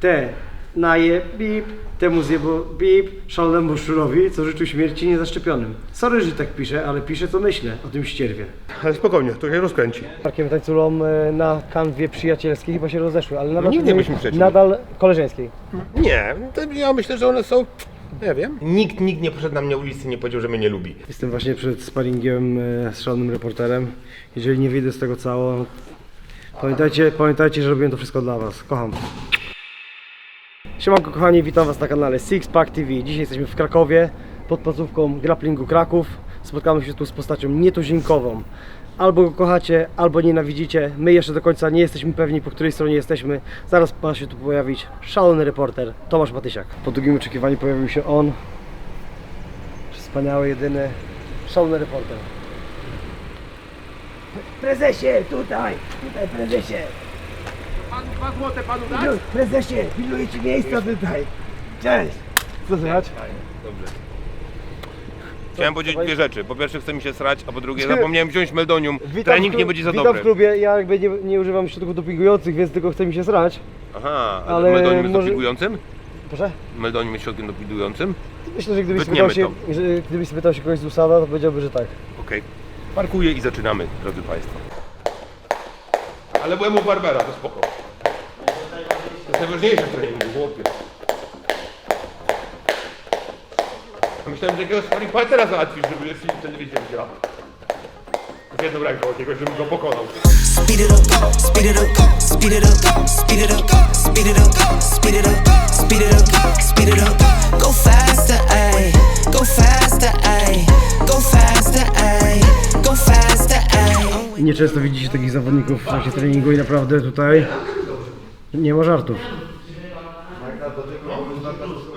Te naje bip, temu zjebo bip, szalonemu szczurowi, co życzył śmierci niezaszczepionym. Sorry, że tak piszę, ale piszę co myślę o tym ścierwie. Ale spokojnie, to się rozkręci. Markiem tańculą e, na kanwie przyjacielskiej chyba się rozeszły, ale nadal, nigdy nie byliśmy przyjaciółmi. nadal koleżeńskiej. Nie, to ja myślę, że one są. Nie wiem. Nikt, nikt nie poszedł na mnie ulicy, nie powiedział, że mnie nie lubi. Jestem właśnie przed sparingiem e, z szalonym reporterem. Jeżeli nie wyjdę z tego cało, pamiętajcie, pamiętajcie, że robiłem to wszystko dla Was. Kocham. Siemanko kochani, witam Was na kanale Sixpack TV. Dzisiaj jesteśmy w Krakowie pod placówką Grapplingu Kraków. Spotkamy się tu z postacią nietuzinkową. Albo go kochacie, albo nienawidzicie. My jeszcze do końca nie jesteśmy pewni, po której stronie jesteśmy. Zaraz ma się tu pojawić szalony reporter Tomasz Matysiak. Po długim oczekiwaniu pojawił się on. Wspaniały, jedyny, szalony reporter. Prezesie, tutaj, tutaj prezesie. Pan dwa złote panu dać? Prezesie, pilnuję ci miejsca tutaj. Cześć. Co słychać? Dobrze. Chciałem powiedzieć dwie rzeczy. Po pierwsze chcę mi się srać, a po drugie zapomniałem wziąć meldonium. Trening nie będzie za witam dobry. w klubie, ja jakby nie, nie używam środków dopingujących, więc tylko chcę mi się srać. Aha, Ale ale meldonium jest może- dopingującym? Proszę? Meldonium jest środkiem dopingującym? Myślę, że gdybyś Wytniemy spytał, się, że, gdybyś spytał się kogoś z USADA, to powiedziałby, że tak. Okej. Parkuję i zaczynamy, drodzy Państwo. Ale byłem u Barbera, to spoko. To jest najważniejsze w treningu, chłopie. Myślałem, że jakiegoś sparring partnera załatwisz, żeby film telewizję widziała. Z jedną ręką jakiegoś, żebym go pokonał. Speed it up, speed it up, speed it up, speed it up, speed it up, speed it up, speed it up, speed it up. Go faster, ay, go faster, ay, go faster, ay, go faster, ay. Nieczęsto widzicie takich zawodników w trakcie treningu i naprawdę tutaj nie ma żartów.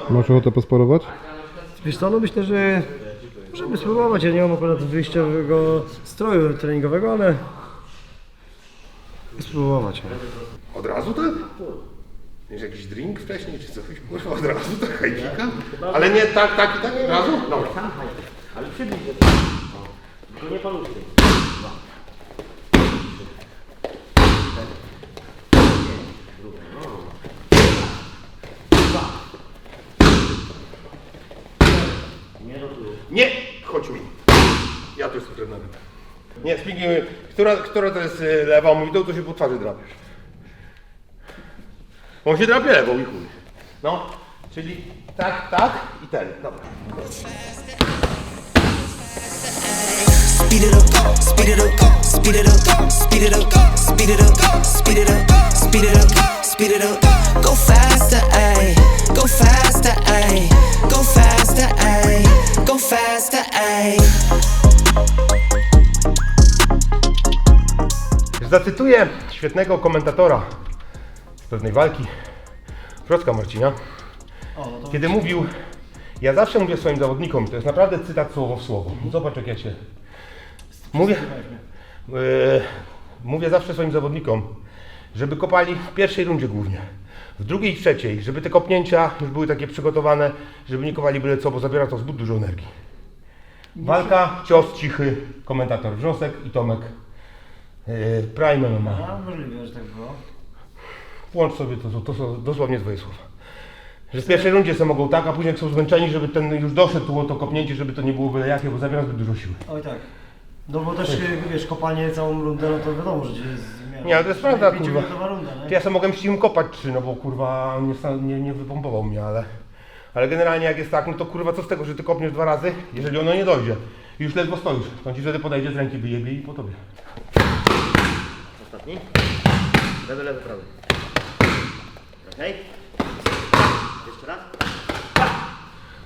Masz ochotę posporować? Wiesz co, no myślę, że możemy spróbować. Ja nie mam akurat wyjściowego stroju treningowego, ale spróbować. Od razu tak? Wiesz, jakiś drink wcześniej, czy coś? Kurwa, od razu tak, hajpika? Ale nie tak, tak i tak, od razu? Dobra. Nie, chodź mi. Ja tu jestem trenerem. Nie, spiknij, która, która to jest y, lewa, mówi, to, to się po twarzy drapiesz. On się drapie lewą i chuj. No, czyli tak, tak i ten. Dobra. Speed it up, speed it up, speed it up, speed it up, speed it up, speed it up, speed it up, speed it up. Go faster, ay, go faster, ay, go faster, ay, go faster, ay. Zacytuję świetnego komentatora z pewnej walki, Frocka Marcina, kiedy mówił, ja zawsze mówię swoim zawodnikom, to jest naprawdę cytat słowo w słowo. Zobacz jak ja cię... Mówię, yy, mówię zawsze swoim zawodnikom, żeby kopali w pierwszej rundzie głównie. W drugiej i trzeciej, żeby te kopnięcia już były takie przygotowane, żeby nie kopali byle co, bo zabiera to zbyt dużo energii. Walka, cios cichy, komentator Wrzosek i Tomek yy, Prime MMA. A, możliwe, że tak było. Włącz sobie to, to są dosłownie twoje słowa. Że w pierwszej rundzie sobie mogą tak, a później jak są zmęczeni, żeby ten już doszedł to kopnięcie, żeby to nie było byle jakie, bo zabiera zbyt dużo siły. Oj tak. No bo też wiesz, kopanie całą rundę, no to wiadomo, że cię. Nie, ale to jest prawda, kurwa. Runda, nie? ja sobie mogłem siłą kopać trzy, no bo kurwa nie, sta- nie, nie wypompował mnie, ale... Ale generalnie jak jest tak, no to kurwa co z tego, że ty kopniesz dwa razy, jeżeli ono nie dojdzie. I już ledwo stoisz. To on ci wtedy podejdzie z ręki, wyjebie i po tobie. Ostatni. Lewy, lewy, prawy. Okej. Jeszcze raz.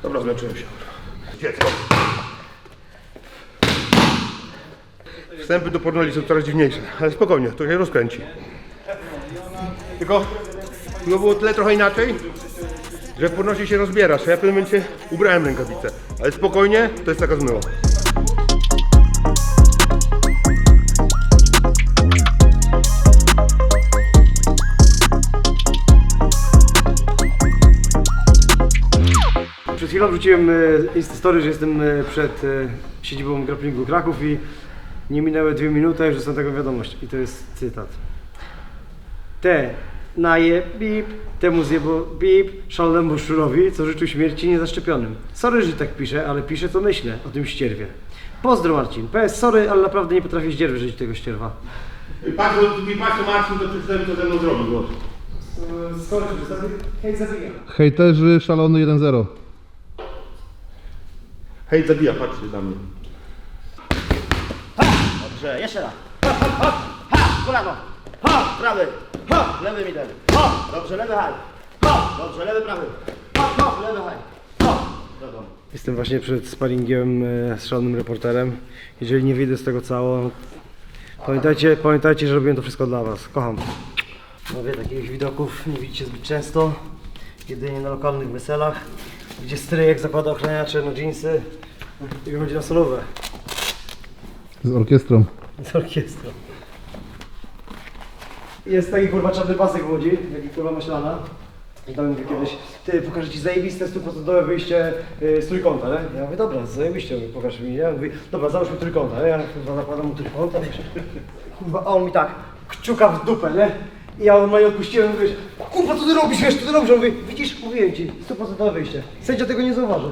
Dobra, zmęczyłem się. Dziecko. Wstępy do pornoli są coraz dziwniejsze, ale spokojnie, to się rozkręci. Tylko to było tyle trochę inaczej, że w pornosie się rozbierasz, ja w tym momencie ubrałem rękawice. Ale spokojnie, to jest taka zmyła. Przed chwilą wrzuciłem e, Insta Story, że jestem e, przed e, siedzibą Grapplingu Kraków i nie minęły dwie minuty, a już dostałem taką wiadomość. I to jest cytat. Te naje bip, temu zjebo bip, szalonemu szczurowi, co życzył śmierci niezaszczepionym. Sorry, że tak piszę, ale piszę co myślę o tym ścierwie. Pozdro Marcin. PS, sorry, ale naprawdę nie potrafię ździerwy żyć tego ścierwa. Patrz, bo patrz, Marcin, to przedstawi, co ze mną zrobił. Zobacz. Sorry, hej, zabijam. Hejterzy szalony 1-0. Hej, zabija, patrzcie na mnie. Dobrze, jeszcze raz. Hop, hop, hop. Ha! Kolano. Ha! Prawy. Ha! Lewy mi ten. Ha! Dobrze, lewy haj. Ha! Dobrze, lewy prawy. Ha! Ha! Lewy haj. Ha! Do domu. Jestem właśnie przed sparingiem e, z szalonym reporterem. Jeżeli nie wyjdę z tego cało, pamiętajcie, pamiętajcie, że robiłem to wszystko dla Was. Kocham. Mówię, takich widoków nie widzicie zbyt często. Jedynie na lokalnych weselach, gdzie stryjek zakłada ochraniacze na dżinsy i wychodzi na solówę Z orkiestrą. z orkiestrą. Jest taki kurwa czarny pasek w Łodzi, taki kurwa maślana. I tam mówię kiedyś, ty pokażę ci zajebiste 100% wyjście y, z trójkąta, nie? Ja mówię, dobra, zajebiście, mówię, pokaż mi, nie? Mówi, dobra, załóżmy trójkąta, nie? Ja kurwa zakładam mu trójkąta, wiesz. Kurwa, a on mi tak, kciuka w dupę, nie? I ja no i odpuściłem, mówię, kurwa, co ty robisz, wiesz, co ty robisz? Mówi, widzisz, mówiłem ci, 100% wyjście. Sędzia tego nie zauważy.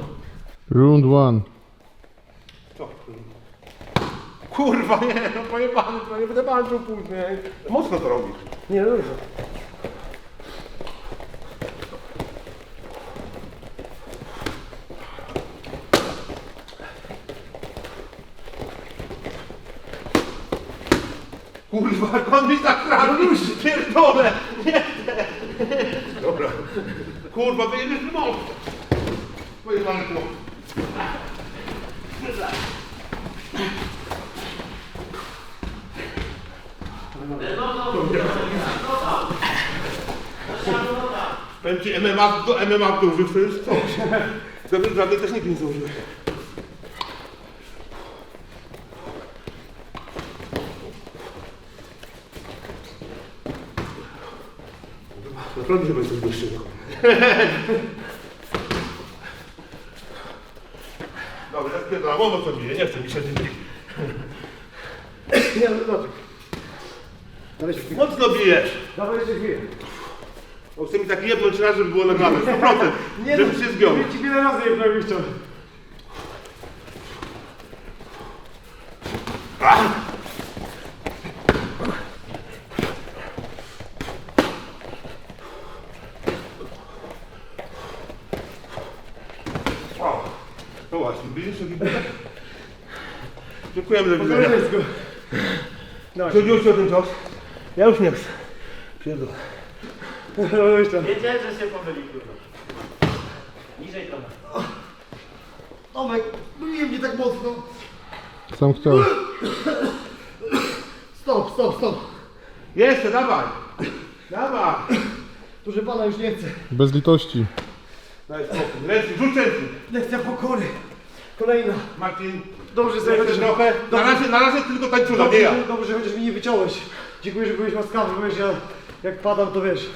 Round 1. Kurwa, nie, no pojebany, to nie będę walczył później. Mocno to robisz. Nie, no dobrze. Kurwa, jak on mi tak robił, pierdolę, nie chcę. Dobra. Kurwa, wyjedziesz w most. Pojebany chłop. Powiem MMA, do MMA dół to jest coś. Żadnej, żadnej techniki nie założyłem. Naprawdę chyba jesteś wyższy. Dobra, ja spierdalam, on co bije, nie chcę mi się dymi. Nie, no dobrze. Mocno bijesz. Dawaj się chwilę. Bo chcę mi tak jebnąć raz, żeby było nagrane, 100%, Nie, żeby no, się zgiął. mówię ci wiele razy je prawie chciał. No właśnie, widzisz jaki butek? Dziękujemy za widzenia. Ci o ten czas? Ja już nie chcę. Pierdol. No. Wiedziałem, że się pomyli, kurwa. Niżej trochę. Tomek, bije mnie tak mocno. Sam chciał. Stop, stop, stop. Jeszcze, dawaj. Dawaj. Proszę pana, już nie chcę. Bez litości. Daj spokój. Ręce, rzuć ręce. Lekcja pokory. Kolejna. Marcin, Dobrze, że chociaż... trochę. Na Dobrze, razie, na razie tylko tańczula, nie dobrze, ja. że- dobrze, że chociaż mi nie wyciąłeś. Dziękuję, że byłeś łaskawy, byłeś ja... Jak padam, to wiesz...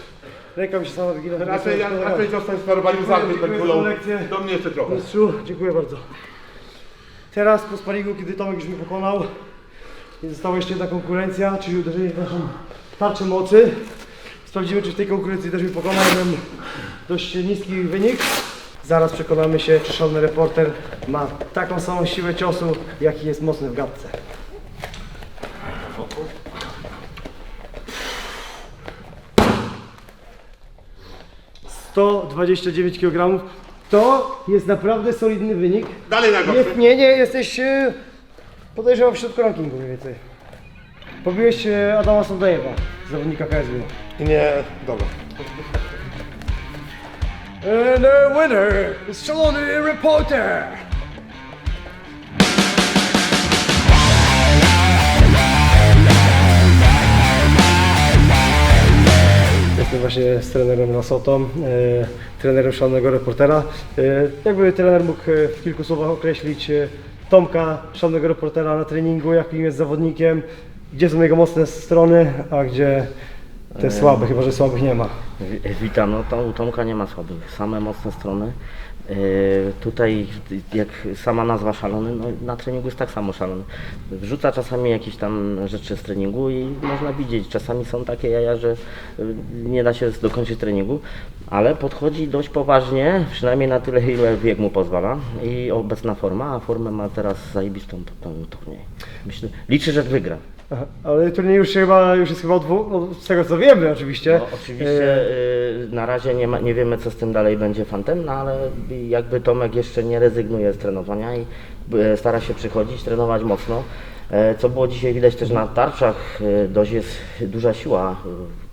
Ręka mi się sama wygina. Raczej, ja, raczej zostań sparowaniu zamknąć Dziękuję za tańczulą. lekcję. Do mnie jeszcze trochę. Mistrzu, dziękuję bardzo. Teraz po sparingu, kiedy Tomek już mnie pokonał, i została jeszcze jedna konkurencja, czyli uderzenie w naszą tarczę mocy. Sprawdzimy, czy w tej konkurencji też mnie pokona. Jeden dość niski wynik. Zaraz przekonamy się, czy szalony reporter ma taką samą siłę ciosu, jaki jest mocny w gadce. Sto dwadzieścia dziewięć kg. To jest naprawdę solidny wynik. Dalej na Nie, gorszy. nie, nie, jesteś e, podejrzewam w środku rankingu mniej więcej. Pobiłeś e, Adama Sondajewa, zawodnika KSW. Nie, dobra. And the winner is Szalony Reporter! Właśnie z trenerem Lasotą, e, trenerem szalonego reportera. E, jakby trener mógł e, w kilku słowach określić Tomka, szalonego reportera na treningu, jakim jest zawodnikiem, gdzie są jego mocne strony, a gdzie te słabe, chyba że słabych nie ma. Wi- Witam, no to u Tomka nie ma słabych, same mocne strony. Yy, tutaj jak sama nazwa szalony, no na treningu jest tak samo szalony. Wrzuca czasami jakieś tam rzeczy z treningu i można widzieć, czasami są takie jaja, że yy, nie da się dokończyć treningu, ale podchodzi dość poważnie, przynajmniej na tyle ile wiek mu pozwala i obecna forma, a formę ma teraz zajebistą ten turniej. Myślę, że wygra. Aha, ale turniej już się chyba, już jest chyba od dwóch, no, z tego co wiemy oczywiście. No, oczywiście y, na razie nie, ma, nie wiemy co z tym dalej będzie fantem, no ale jakby Tomek jeszcze nie rezygnuje z trenowania i y, stara się przychodzić, trenować mocno. E, Co było dzisiaj widać też na tarczach, y, dość jest duża siła.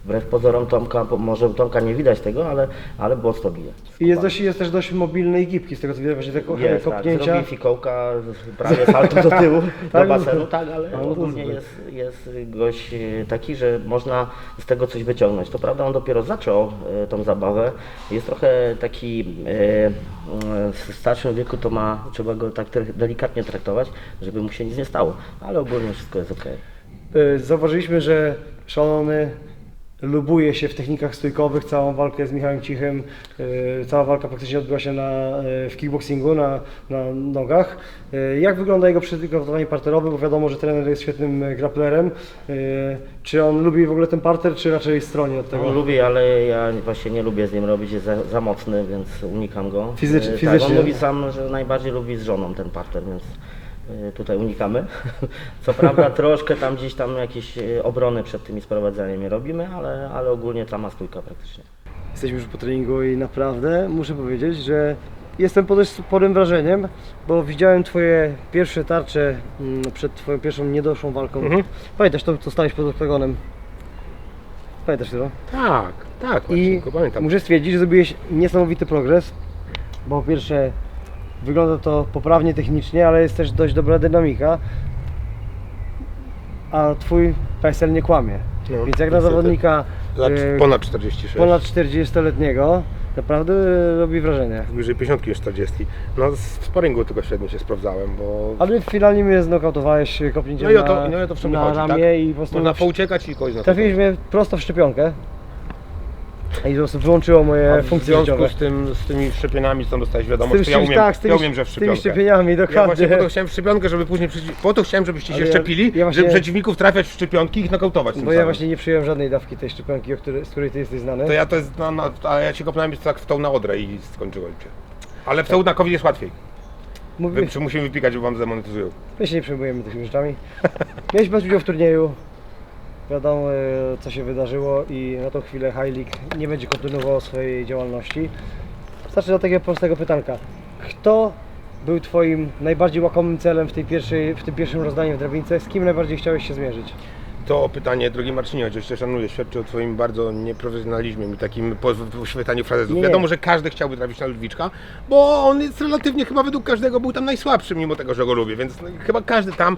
Wbrew pozorom Tomka, może u Tomka nie widać tego, ale, ale mocno bije. I jest, dość, jest też dość mobilny i gibki, z tego co widać właśnie te ko- Jest, tak, kopnięcia. zrobi fikołka, prawie salto do tyłu, do Tak? basenu, tak, ale No, to ogólnie super. jest, jest gość e, taki, że można z tego coś wyciągnąć. To prawda, on dopiero zaczął e, tą zabawę, jest trochę taki e, w starszym wieku, to ma, trzeba go tak trochę delikatnie traktować, żeby mu się nic nie stało, ale ogólnie wszystko jest ok. Y, Zauważyliśmy, że szalony lubuje się w technikach stójkowych, całą walkę z Michałem Cichym, y, cała walka praktycznie odbyła się na, y, w kickboxingu, na, na nogach. Y, Jak wygląda jego przygotowanie parterowe, bo wiadomo, że trener jest świetnym grapplerem. Czy on lubi w ogóle ten parter, czy raczej stronie od tego? On lubi, ale ja właśnie nie lubię z nim robić, jest za, za mocny, więc unikam go. Fizycz- E, Tak, fizycznie. on mówi sam, że najbardziej lubi z żoną ten parter, więc e, tutaj unikamy. Co prawda troszkę tam gdzieś tam jakieś e, obrony przed tymi sprowadzaniami robimy, ale, ale ogólnie sama stójka praktycznie. Jesteśmy już po treningu i naprawdę muszę powiedzieć, że jestem pod dość sporym wrażeniem, bo widziałem Twoje pierwsze tarcze mm, przed Twoją pierwszą niedoszłą walką. Pamiętasz to, co stałeś pod oktagonem? Pamiętasz to? Tak, tak, I pamiętam. muszę stwierdzić, że zrobiłeś niesamowity progres, bo po pierwsze wygląda to poprawnie technicznie, ale jest też dość dobra dynamika, a Twój PSL nie kłamie. No, Więc jak na niestety. zawodnika Lat e, ponad 46. ponad 40-letniego naprawdę robi wrażenie. Bliżej 50 niż 40. No w sparingu tylko średnio się sprawdzałem, bo... Ale finalnie mnie znokautowałeś kopnięciem No i o na, to, no i o to w sumie na chodzi, ramię tak? i po prostu Można pouciekać i kogoś na trafiłeś mnie prosto w szczepionkę. I po prostu wyłączyło moje w funkcje związku życiowe. z, tym, z tymi szczepionami, co dostałeś Z tym ja umiem, tak, z tymi- ja umiem, że w z tymi szczepionkę. szczepieniami, Ja dokładnie. właśnie po to chciałem w szczepionkę, żeby później, po to chciałem, żebyście się Ale ja- szczepili, ja właśnie- żeby przeciwników trafiać w szczepionki i ich nokautować tym Bo ja samym. właśnie nie przyjąłem żadnej dawki tej szczepionki, o której, z której ty jesteś znany. To ja to jest, no, no, a ja ci kopnąłem tak w tą na odrę i skończyłem cię. Ale w tą na COVID jest łatwiej. Mówię, Wy, musimy wypikać, bo wam zdemonetyzują. my się nie przejmujemy tymi rzeczami. Miałeś brać udział w turnieju. Wiadomo, e, co się wydarzyło i na tą chwilę League nie będzie kontynuował swojej działalności. Zacznę od takiego prostego pytanka. Kto był Twoim najbardziej łakomym celem w, tej pierwszej, w tym pierwszym rozdaniu w drabince? Z kim najbardziej chciałeś się zmierzyć? To pytanie, drogi Marcinie, oczywiście szanuję, świadczy o Twoim bardzo nieprofesjonalizmie i takim po- poświetaniu frazesów. Nie. Wiadomo, że każdy chciałby trafić na Ludwiczka, bo on jest relatywnie chyba według każdego był tam najsłabszy, mimo tego, że go lubię, więc no, chyba każdy tam,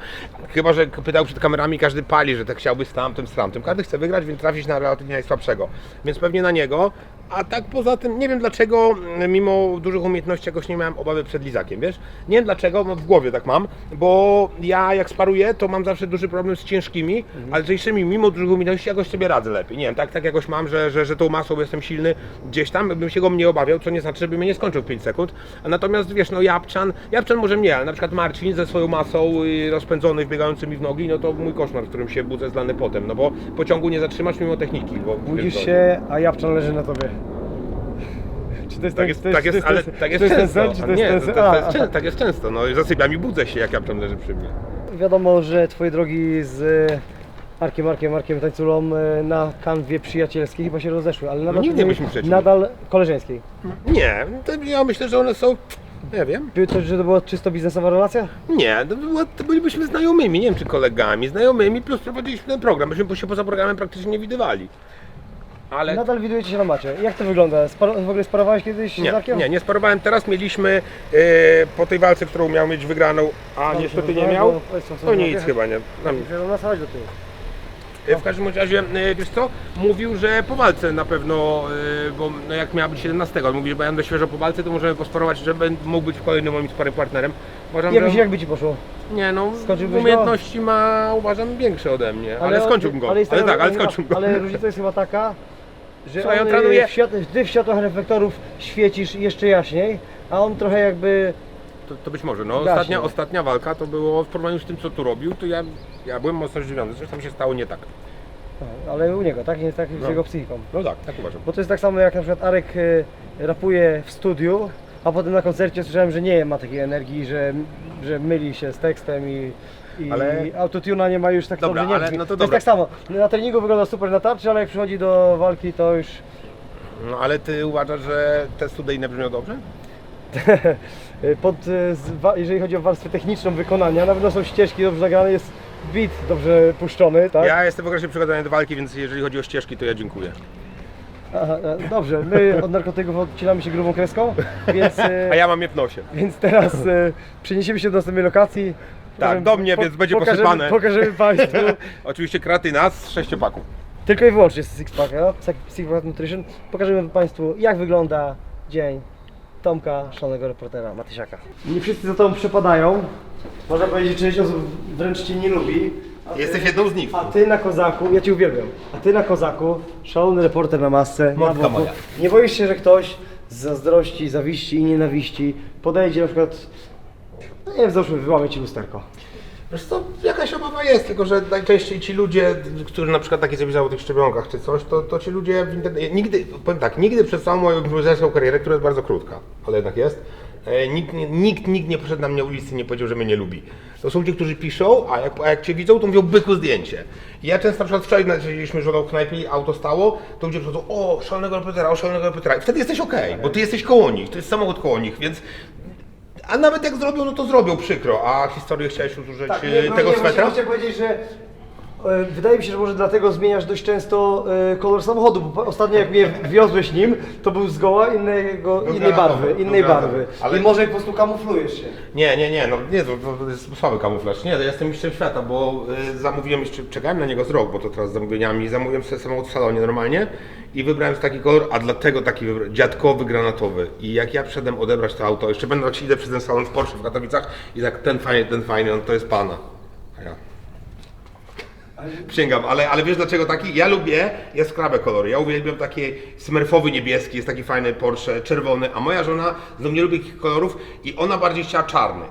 chyba że pytał przed kamerami, każdy pali, że tak chciałby z tamtym, z tamtym. Każdy chce wygrać, więc trafić na relatywnie najsłabszego, więc pewnie na niego. A tak poza tym, nie wiem dlaczego, mimo dużych umiejętności jakoś nie miałem obawy przed Lizakiem, wiesz? Nie wiem dlaczego, no w głowie tak mam, bo ja jak sparuję, to mam zawsze duży problem z ciężkimi, ale lżejszymi, mimo dużych umiejętności jakoś sobie radzę lepiej. Nie wiem, tak, tak jakoś mam, że, że, że tą masą jestem silny gdzieś tam, bym się go mnie obawiał, co nie znaczy, żeby mnie nie skończył w 5 sekund. Natomiast wiesz, no Japczan, Japczan może mnie, ale na przykład Marcin ze swoją masą y, rozpędzony, wbiegający mi w nogi, no to mój koszmar, w którym się budzę zlany potem, no bo pociągu nie zatrzymasz mimo techniki. Bo Budzisz wiesz, się, a Japczan leży na tobie. Czy to jest Tak ten- jest, to tak jest, to ale to tak to jest często. sen, czy to jest Nie, ten to, sen? to, to A, jest, a. czę- tak jest często. No i zasypiam i budzę się, jak Japczan leży przy mnie. Wiadomo, że twoje drogi z Markiem, Markiem, Markiem Tańculą e, na kanwie przyjacielskiej chyba się rozeszły, ale nadal, No nigdy byliśmy przyjaciółmi. nadal koleżeńskiej. Nie, to ja myślę, że one są. Nie wiem. To, że to była czysto biznesowa relacja? Nie, to, było, to bylibyśmy znajomymi, nie wiem czy kolegami, znajomymi, plus prowadziliśmy ten program. Myśmy się poza programem praktycznie nie widywali. Ale. Nadal widujecie się na macie. Jak to wygląda? Sparo, w ogóle sparowałeś kiedyś z Nie, Markiem? nie, nie sparowałem. Teraz mieliśmy e, po tej walce, którą miał mieć wygraną, a Dobrze, niestety nie miał. To nic chyba nie. Tam, do tyłu. E, W każdym razie, e, wiesz co, mówił, że po walce na pewno, bo no jak miała być 17, on mówi, że będę świeżo po walce, to możemy posparować, że będę mógł być kolejnym moim sparring partnerem. Uważam, Jak że... byś, jak by ci poszło? Nie no, Skończyłbyś go? umiejętności ma uważam większe ode mnie, ale, on- skończyłbym go. Ale, jest tak, ale skończyłbym go. Ale różnica jest chyba taka, że Słuchaj, on on, trenuje- w świat, ty w światłach reflektorów świecisz jeszcze jaśniej, a on trochę jakby To, to być może. No, ostatnia, ostatnia walka to było w porównaniu z tym, co tu robił, to ja, ja byłem mocno zdziwiony. Coś tam się stało nie tak. no, ale u niego, tak? Nie tak z No. jego psychiką. No tak, tak uważam. Bo to jest tak samo jak na przykład Arek e, rapuje w studiu, a potem na koncercie słyszałem, że nie ma takiej energii, że, że myli się z tekstem i, i Ale- autotuna nie ma już tak Dobra, dobrze, nie ale brzmi. no to dobra. jest tak samo. Na treningu wygląda super na tarczy, ale jak przychodzi do walki to już No ale ty uważasz, że te studyjne brzmią dobrze? pod, e, z, wa- jeżeli chodzi o warstwę techniczną wykonania, na pewno są ścieżki dobrze nagrane, jest beat dobrze puszczony, tak? Ja jestem w okresie przygotowania do walki, więc jeżeli chodzi o ścieżki, to ja dziękuję. Aha, e, dobrze, my od narkotyków odcinamy się grubą kreską, więc, e, A ja mam je w nosie. więc teraz e, przeniesiemy się do następnej lokacji. Tak, do mnie, więc będzie pokażemy, posypane. Pokażemy Państwu Oczywiście kratyna z sześciopaków. tylko i wyłącznie z Sixpacka, Sixpack Nutrition. Pokażemy Państwu jak wygląda dzień Tomka, szalonego reportera Matysiaka. Nie wszyscy za Tobą przepadają. Można powiedzieć, że część osób wręcz Cię nie lubi. Ty- Jesteś jedną z nich. A Ty na Kozaku, ja Cię uwielbiam, a Ty na Kozaku, szalony reporter na masce, na boku. moja. Nie boisz się, że ktoś z zazdrości, zawiści i nienawiści podejdzie na przykład, no nie wyłamie Ci lusterko. Wiesz co, jakaś obawa jest, tylko że najczęściej ci ludzie, którzy na przykład takie zapisały o tych szczepionkach czy coś, to, to ci ludzie w internecie, nigdy, powiem tak, nigdy przez całą moją improwizacyjną karierę, która jest bardzo krótka, ale jednak jest, e, nikt, nikt, nikt nie poszedł na mnie ulicy i nie powiedział, że mnie nie lubi. To są ludzie, którzy piszą, a jak, a jak cię widzą, to mówią byku zdjęcie. Ja często na przykład wczoraj siedzieliśmy żoną w knajpie auto stało, to ludzie przychodzą, o, szalonego reportera, o, szalonego reportera. I wtedy jesteś okej, bo ty jesteś koło nich, to jest samochód koło nich, więc a nawet jak zrobią, no to zrobią przykro. A historię chciałeś użyć Tak, e, nie, tego nie, swetra? Chciałem powiedzieć, że wydaje mi się, że może dlatego zmieniasz dość często e, kolor samochodu, bo ostatnio jak mnie wiozłeś nim, to był zgoła innego, Był innej granatowy, barwy, był innej granatowy. barwy. Ale- I może po prostu kamuflujesz się. Nie, nie, nie, no nie, to, to jest słaby kamuflaż. Nie, to ja jestem mistrzem świata, bo y, zamówiłem jeszcze, czekałem na niego z rok, bo to teraz z zamówieniami, zamówiłem sobie samochód w salonie normalnie i wybrałem taki kolor, a dlatego taki dziadkowy, granatowy. I jak ja przyszedłem odebrać to auto, jeszcze będę idę przez ten salon w Porsche w Katowicach i tak ten fajny, ten fajny, on to jest pana. A ja. Przysięgam, ale, ale wiesz dlaczego taki? Ja lubię jaskrawe kolory. Ja uwielbiam taki smurfowy niebieski, jest taki fajny Porsche, czerwony, a moja żona znowu nie lubi takich kolorów i ona bardziej chciała czarny.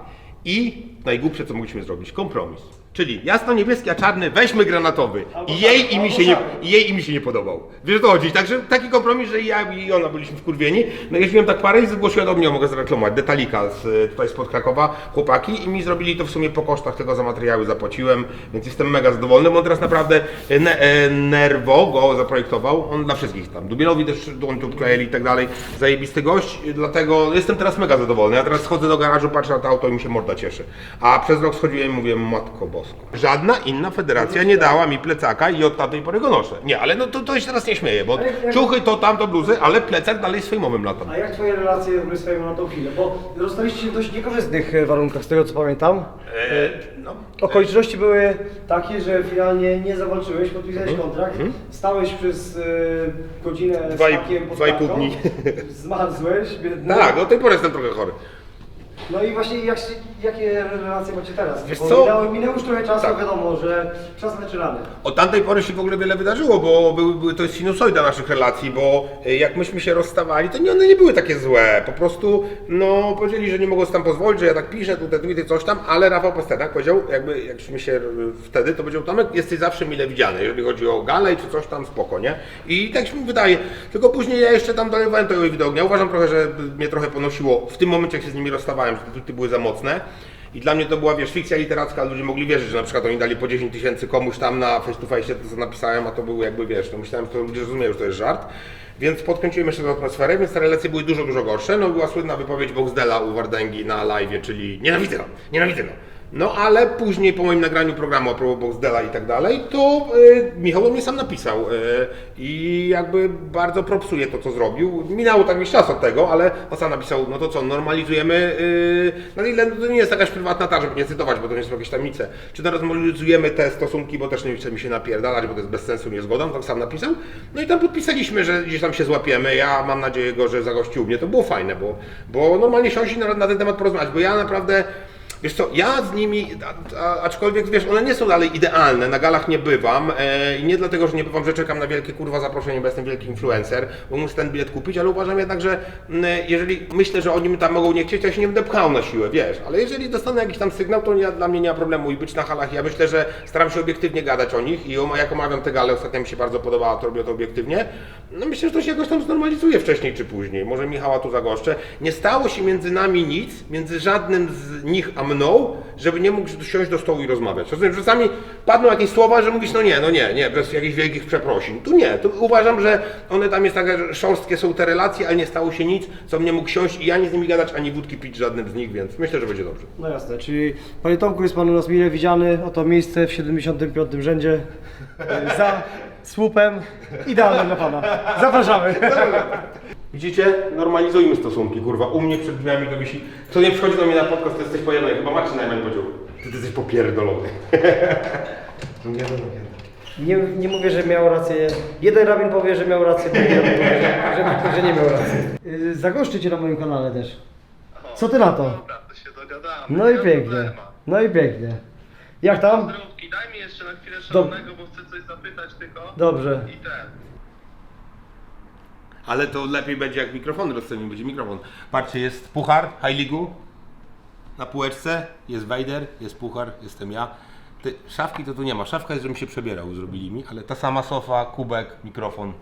I najgłupsze co mogliśmy zrobić, kompromis. Czyli jasno-niebieski, a czarny, weźmy granatowy. I jej i mi się nie, i jej i mi się nie podobał. Wiesz o co chodzi? Także taki kompromis, że ja i ona byliśmy wkurwieni. No jeździłem tak parę i zgłosiła do mnie, mogę zareklamować, Detalika z, tutaj spod Krakowa, chłopaki i mi zrobili to w sumie po kosztach, tego za materiały zapłaciłem, więc jestem mega zadowolony, bo on teraz naprawdę ne, e, Nerwo go zaprojektował, on dla wszystkich tam, Dubielowi też on tu klejeli i tak dalej, zajebisty gość, dlatego jestem teraz mega zadowolony. Ja teraz schodzę do garażu, patrzę na to auto i mi się morda cieszy. A przez rok schodziłem i mówiłem, matko Żadna inna federacja nie dała mi plecaka i od tamtej pory go noszę. Nie, ale no to, to się teraz nie śmieję, bo ciuchy to tamto bluzy, ale plecak dalej swojmowym latam. A jak Twoje relacje ogóle swoją na tą chwilę? Bo rozstaliście się w dość niekorzystnych e, warunkach, z tego co pamiętam. E, no. Okoliczności były takie, że finalnie nie zawalczyłeś, podpisałeś kontrakt, stałeś przez e, godzinę Mhm. Dwa i- z takiem pod dwa i pół klatką, dni. Zmarzłeś, biedny. Tak, do tej pory jestem trochę chory. No i właśnie jak, się- jakie relacje macie teraz? Wiesz Bo co? Minęło, minęło już trochę czasu, Tak. wiadomo, że czas leczy rany. Od tamtej pory się w ogóle wiele wydarzyło, bo były, były, to jest sinusoida naszych relacji, bo e, jak myśmy się rozstawali, to nie, one nie były takie złe. Po prostu, no, powiedzieli, że nie mogą sobie tam pozwolić, że ja tak piszę, tutaj, tutaj, coś tam, ale Rafał Pasternak powiedział, jakby, jakśmy się e, wtedy, to powiedział, Tomek, jesteś zawsze mile widziany, jeżeli chodzi o galę czy coś tam, spoko, nie? I tak się mi wydaje. Tylko później ja jeszcze tam dolewałem tego widognia. Uważam trochę, że mnie trochę ponosiło w tym momencie, jak się z nimi rozstawałem, że te były za mocne. I dla mnie to była, wiesz, fikcja literacka, ludzie mogli wierzyć, że na przykład oni dali po 10 tysięcy komuś tam na face to face to co napisałem, a to był jakby, wiesz, no myślałem, że to ludzie rozumieją, że to jest żart. Więc podkręciłem jeszcze tę atmosferę, więc te relacje były dużo, dużo gorsze. No była słynna wypowiedź Boxdela u Wardęgi na live, czyli nienawidzę go, nienawidzę go. No ale później po moim nagraniu programu a propos Boxdela i tak dalej, to y, Michał do mnie sam napisał y, i jakby bardzo propsuje to, co zrobił. Minęło tak czas od tego, ale on sam napisał, no to co, normalizujemy, y, no ile to nie jest jakaś prywatna ta, żeby nie cytować, bo to nie są jakieś tajemnice. Czy normalizujemy te stosunki, bo też nie chce mi się napierdalać, bo to jest bez sensu, nie zgoda, on tak sam napisał. No i tam podpisaliśmy, że gdzieś tam się złapiemy. Ja mam nadzieję, go, że zagościł mnie. To było fajne, bo, bo normalnie siąść na, na ten temat porozmawiać, bo ja naprawdę Wiesz co, ja z nimi, a, a, aczkolwiek wiesz, one nie są dalej idealne, na galach nie bywam e, i nie dlatego, że nie bywam, że czekam na wielkie kurwa zaproszenie, bo jestem wielki influencer, bo muszę ten bilet kupić, ale uważam jednak, że m, jeżeli myślę, że oni mi tam mogą nie chcieć, ja się nie będę pchał na siłę, wiesz, ale jeżeli dostanę jakiś tam sygnał, to nie, dla mnie nie ma problemu i być na halach, ja myślę, że staram się obiektywnie gadać o nich i jak omawiam te gale, ostatnio mi się bardzo podobała, to robię to obiektywnie, no myślę, że to się jakoś tam znormalizuje wcześniej czy później, może Michała tu zagoszczę, nie stało się między nami nic, między żadnym z nich a mną, żeby nie mógł siąść do stołu i rozmawiać. Rozumiem, że czasami padną jakieś słowa, że mówisz, no nie, no nie, nie, bez jakichś wielkich przeprosin. Tu nie, tu uważam, że one tam jest takie, że szorstkie są te relacje, ale nie stało się nic, co mnie mógł siąść i ja nie z nimi gadać, ani wódki pić żadnym z nich, więc myślę, że będzie dobrze. No jasne, czyli Panie Tomku jest Pan u nas mile widziany, oto miejsce w 75 rzędzie e, słupem, idealne dla Pana. Zapraszamy. Widzicie? Normalizujmy stosunki, kurwa. U mnie przed drzwiami to wisi. Kto nie przychodzi do mnie na podcast, to jesteś pojemny. Chyba Marcin najmniej powiedział. Ty, ty jesteś popierdolony. No nie, no nie. Nie, nie mówię, że miał rację. Jeden rabin powie, że miał rację, drugi rabin powie, że, że, że nie miał racji. Y, Zagoszczę Cię na moim kanale też. Co Ty na to? Dobra, to się dogadamy. No i pięknie. No i pięknie. Jak tam? Zdrówki, daj mi jeszcze na chwilę szalonego, bo chcę coś zapytać tylko. Dobrze. I ten. Ale to lepiej będzie jak mikrofony rozstawimy, będzie mikrofon. Patrzcie, jest puchar High League'u na półeczce, jest Wejder, jest puchar, jestem ja. Ty, szafki to tu nie ma, szafka jest, żebym się przebierał, zrobili mi, ale ta sama sofa, kubek, mikrofon.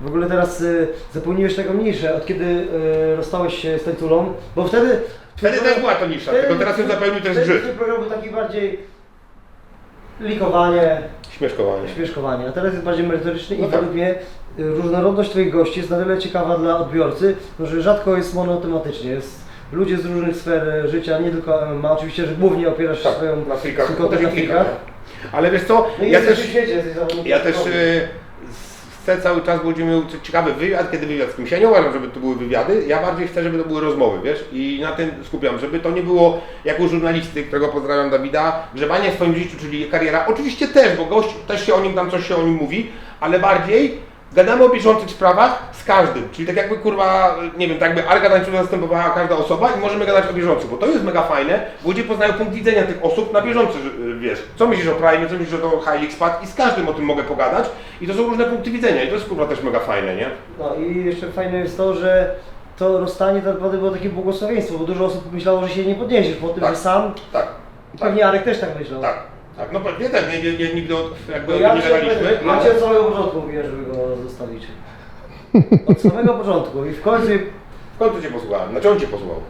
W ogóle teraz y, zapełniłeś tego mniejsze, od kiedy y, rozstałeś się z Tańculą, bo wtedy... Wtedy też była to nisza, tylko teraz ją zapełnił ten wtedy zgrzyt. Twój program był taki bardziej likowanie, Śmieszkowanie. śmieszkowanie, a teraz jest bardziej merytoryczny No i tak. według mnie y, różnorodność Twoich gości jest na tyle ciekawa dla odbiorcy, no, że rzadko jest monotematycznie. Jest ludzie z różnych sfer życia, nie tylko MMA, oczywiście, że głównie opierasz się Tak, swoją na frikach. też na frikach. Ale wiesz co, No i ja jesteś też... w świecie, jesteś zawodnikiem Ja też y, chcę cały czas, będziemy miał ciekawy wywiad, kiedy wywiad z kimś. Ja nie uważam, żeby to były wywiady, ja bardziej chcę, żeby to były rozmowy, wiesz? I na tym skupiam, żeby to nie było jak u żurnalisty, którego pozdrawiam Dawida, grzebanie w swoim życiu, czyli kariera. Oczywiście też, bo gość też się o nim tam coś się o nim mówi, ale bardziej gadamy o bieżących sprawach z każdym. Czyli tak jakby kurwa, nie wiem, tak jakby Arka tańcula zastępowała każda osoba i możemy gadać o bieżąco, bo to jest mega fajne, bo ludzie poznają punkt widzenia tych osób na bieżąco, że, y, wiesz, co myślisz o Prime, co myślisz o to Spad i z każdym o tym mogę pogadać i to są różne punkty widzenia i to jest kurwa też mega fajne, nie? No i jeszcze fajne jest to, że to rozstanie tak naprawdę było takie błogosławieństwo, bo dużo osób myślało, że się nie podniesiesz po tym, Tak. że sam, Tak. i pewnie Arek też tak myślał. Tak, tak, no pewnie tak, nie, nie, nie, nigdy od, jakby No ja nie cię od samego początku mówiłem, żeby go zostawić. Od samego początku i w końcu, w końcu Cię posłuchałem, znaczy on Cię posłuchał,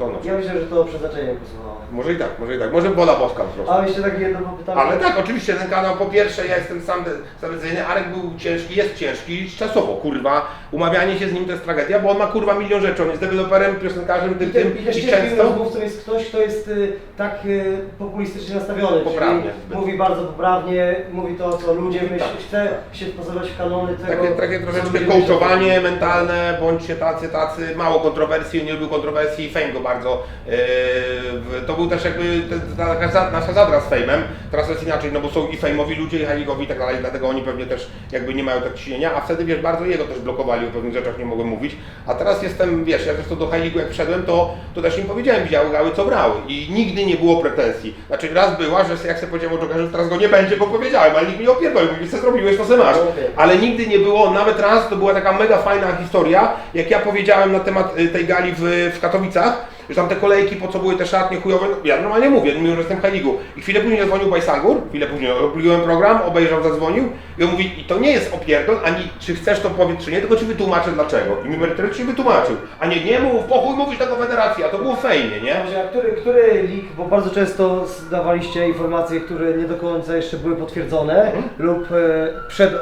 on ja myślę, że to przeznaczenie posłuchało. Może i tak, może i tak, może wola boska po prostu. A jeszcze takie jedno pytanie. Ale tak, oczywiście ten kanał, po pierwsze ja jestem sam tradycyjny, Arek był ciężki, jest ciężki czasowo, kurwa. Umawianie się z nim to jest tragedia, bo on ma kurwa milion rzeczy, on jest deweloperem, piosenkarzem, I, tym, te, tym I i często... rozmówcą jest ktoś, kto jest y, tak y, populistycznie nastawiony, Poprawnie czyli mówi bardzo poprawnie, mówi to, co ludzie myślą, Tak, chce tak. się wpasować w kanony tego, Takie, takie troszeczkę ludzie myślą. coachowanie mentalne, bądźcie tacy, tacy, mało kontrowersji, nie lubił kontrowersji, fame go bardzo, yy, w- to był też jakby ta, nasza zadra z fame'em, teraz jest inaczej, no bo są i fame'owi ludzie, i haligowi i tak dalej, dlatego oni pewnie też jakby nie mają tak ciśnienia, a wtedy wiesz, bardzo jego też blokowali o pewnych rzeczach, nie mogłem mówić, a teraz jestem, wiesz, ja zresztą do Haligu jak wszedłem, to, to też im powiedziałem, widziały gały co brały. I nigdy nie było pretensji, znaczy raz była, że jak sobie powiedziałem o Jokerze, teraz go nie będzie, bo powiedziałem, ale nikt mi opierdolił, mówi, co zrobiłeś, to se masz, Okej. ale nigdy nie było, nawet raz to była taka mega fajna historia, jak ja powiedziałem na temat y, tej gali w, w Katowicach, że tam te kolejki, po co były te szatnie chujowe, no, ja normalnie mówię, mimo że jestem w Haligu. I chwilę później zadzwonił Bajsangur, chwilę później robiłem program, obejrzał, zadzwonił i on mówi, i to nie jest opierdol, ani czy chcesz to powiedzieć, czy nie, tylko ci wytłumaczę dlaczego. I mi merytorycznie wytłumaczył. A nie, nie mów, pochuj mówisz tego federacja, to było fejmie, nie? Dobrze, a który, który leak, bo bardzo często dawaliście informacje, które nie do końca jeszcze były potwierdzone Mhm. lub e, przed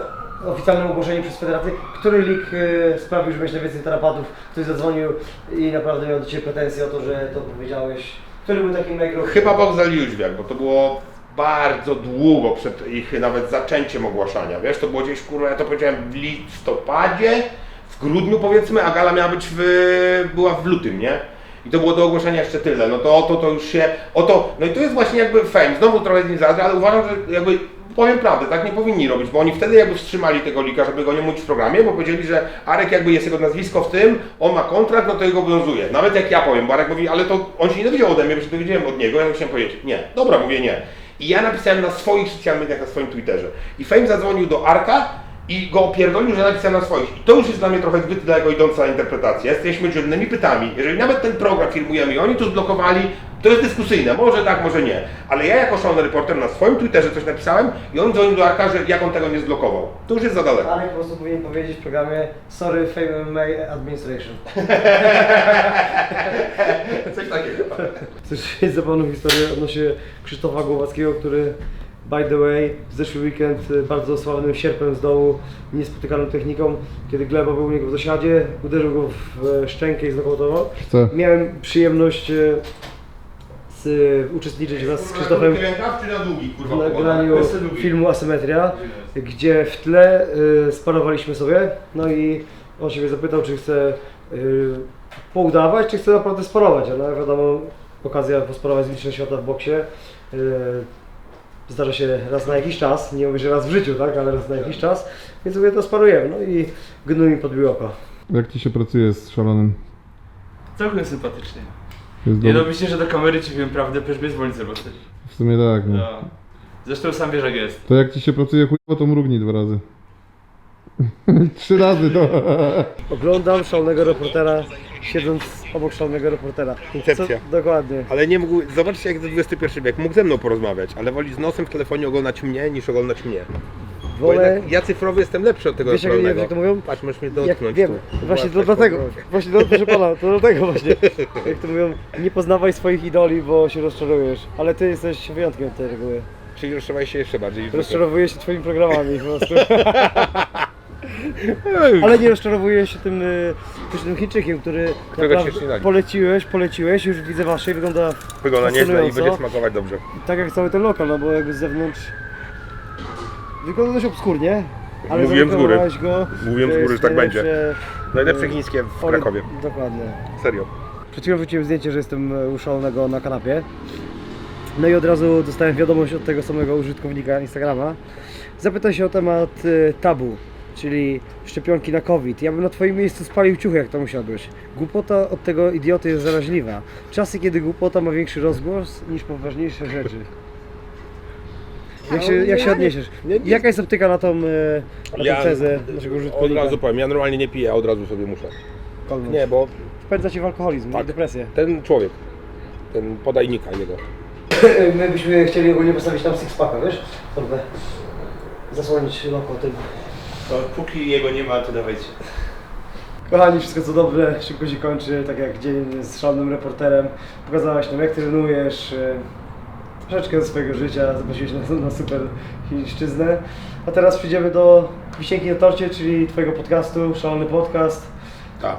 oficjalnym ogłoszeniem przez federację, który leak e, sprawił, że miałeś najwięcej tarapatów, ktoś zadzwonił i naprawdę miał do Ciebie pretensje o to, że to powiedziałeś, który był takim najgrubszym? Chyba Bogdan Jóźwiak, bo to było bardzo długo przed ich nawet zaczęciem ogłaszania, wiesz, to było gdzieś, kurwa, ja to powiedziałem w listopadzie, w grudniu powiedzmy, a gala miała być w, była w lutym, nie? I to było do ogłoszenia jeszcze tyle, no to o to, to już się, o to, no i to jest właśnie jakby fame, znowu trochę nie zadra, ale uważam, że jakby powiem prawdę, tak nie powinni robić, bo oni wtedy jakby wstrzymali tego lika, żeby go nie mówić w programie, bo powiedzieli, że Arek jakby jest jego nazwisko w tym, on ma kontrakt, no to jego obowiązuje. Nawet jak ja powiem, bo Arek mówi, ale to on się nie dowiedział ode mnie, bo się dowiedziałem od niego, ja musiałem powiedzieć, nie, dobra, mówię nie. I ja napisałem na swoich socjalnych mediach, na swoim Twitterze. I Fame zadzwonił do Arka i go opierdolił, że napisałem na swoich. I to już jest dla mnie trochę zbyt daleko idąca interpretacja. Jesteśmy dzielnymi pytami. Jeżeli nawet ten program filmujemy i oni to zblokowali, to jest dyskusyjne. Może tak, może nie. Ale ja jako szalony reporter na swoim Twitterze coś napisałem i on dzwonił do Arka, że jak on tego nie zblokował. To już jest za daleko. Ale po prostu powinien powiedzieć w programie Sorry Fame MMA Administration. Coś takiego. Słyszeliście zabawną historię odnośnie Krzysztofa Głowackiego, który by the way w zeszły weekend y, bardzo sławnym sierpem z dołu, niespotykaną techniką, kiedy Gleba był u niego w zasiadzie, uderzył go w e, szczękę i znokautował. Co? Miałem przyjemność e, z, e, uczestniczyć wraz z Krzysztofem Rękaw czy na długi, kurwa, w nagraniu filmu Asymetria, gdzie w tle y, sparowaliśmy sobie, no i on się mnie zapytał, czy chce y, poudawać, czy chce naprawdę sparować, ale wiadomo, okazja posparować z mistrzem świata w boksie y, zdarza się raz na jakiś czas, nie mówię, że raz w życiu, tak, ale raz na jakiś czas, więc sobie to sparujemy, no i gnu mi podbił oko. Jak ci się pracuje z szalonym? Całkiem sympatycznie. Jest Nie no myślę, że do kamery ci powiem prawdę, przecież bez wolnicy dostać. W sumie tak, no. No. Zresztą sam wiesz jak jest. To jak ci się pracuje chujowo, to mrugnij dwa razy. Trzy razy to. Oglądam szalonego reportera, siedząc obok szalonego reportera. Incepcja. Co, dokładnie. Ale nie mógł, zobaczcie jak to XXI wiek, mógł ze mną porozmawiać, ale woli z nosem w telefonie oglądać mnie niż oglądać mnie. Bo Wolę, jednak ja cyfrowy jestem lepszy od tego Wiesz, jak- jak to mówią? Patrz, możesz mnie Jak dotknąć wiem, tu. właśnie Łapać dlatego, właśnie do, proszę pana, to dlatego właśnie. Jak to mówią, nie poznawaj swoich idoli, bo się rozczarujesz. Ale ty jesteś wyjątkiem tej reguły. Czyli rozczarowaj się jeszcze bardziej. niż zwykle. Rozczarowujesz się twoimi programami po prostu. Ale nie rozczarowujesz się tym, y, tym Chińczykiem, który naprawdę poleciłeś, poleciłeś, już widzę waszej, wygląda Wygląda nieźle i będzie smakować dobrze. tak jak cały ten lokal, no bo jakby z zewnątrz wygląda dość obskurnie. Ale Mówiłem z góry. go. Mówiłem to z góry, że tak będzie. najlepsze, Najlepsze y, chińskie w Krakowie. Dokładnie. Serio. Przed chwilą wróciłem zdjęcie, że jestem e, u szalonego na kanapie. No i od razu dostałem wiadomość od tego samego użytkownika Instagrama. Zapytał się o temat e, tabu, czyli szczepionki na COVID. Ja bym na Twoim miejscu spalił ciuchy, jak tam usiadłeś. Głupota od tego idioty jest zaraźliwa. Czasy, kiedy głupota ma większy rozgłos niż poważniejsze rzeczy. Jak się, jak się odniesiesz? nie- nie- Jaka jest optyka na tą, e, na Ja tą tezę naszego Od użytkownika? razu powiem, ja normalnie nie piję, a od razu sobie muszę. Kolnąć? Nie, bo Wpędza Cię w alkoholizm Tak. i depresję. ten człowiek, ten podajnika jego. My byśmy chcieli ogólnie postawić tam six-packa, wiesz? Kurde. Zasłonić loko tym. To póki jego nie ma, to dawajcie. Kochani, wszystko co dobre, szybko się kończy, tak jak dzień z szalonym reporterem. Pokazałeś nam jak trenujesz, e, troszeczkę ze swojego życia, zobaczyłeś na, na super chińszczyznę. A teraz przejdziemy do wisienki na torcie, czyli Twojego podcastu, szalony podcast. Tak.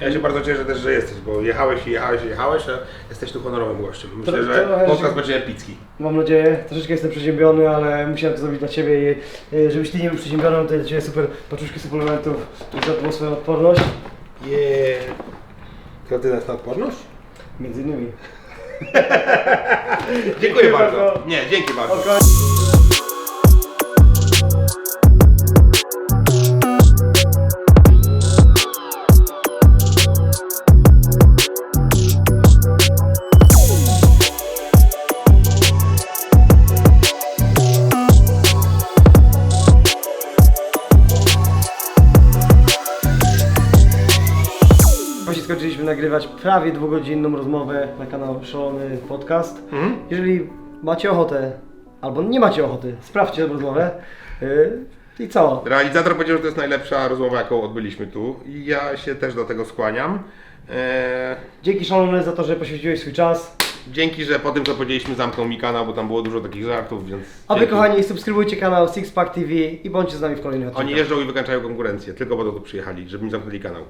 Ja się bardzo cieszę też, że jesteś, bo jechałeś i jechałeś i jechałeś, a jesteś tu honorowym gościem. Myślę, że podcast będzie epicki. Mam nadzieję, troszeczkę jestem przeziębiony, ale musiałem to zrobić dla Ciebie i e, żebyś Ty nie był przeziębiony, to dla Ciebie super paczuszki suplementów i zadbał swoją odporność. Jeee. Kreatywna na odporność? Między innymi. Dziękuję bardzo. bardzo. Nie, dzięki bardzo. Prawie dwugodzinną rozmowę na kanał Szalony Podcast. Jeżeli macie ochotę, albo nie macie ochoty, sprawdźcie tę rozmowę. Yy, I co? Realizator powiedział, że to jest najlepsza rozmowa, jaką odbyliśmy tu i ja się też do tego skłaniam. Eee, Dzięki Szalony za to, że poświęciłeś swój czas. dzięki, że po tym co powiedzieliśmy zamknął mi kanał, bo tam było dużo takich żartów, więc... A wy dzięki. kochani subskrybujcie kanał Sixpack TV i bądźcie z nami w kolejnych odcinkach. Oni jeżdżą i wykańczają konkurencję, tylko po to tu przyjechali, żeby mi zamknęli kanał.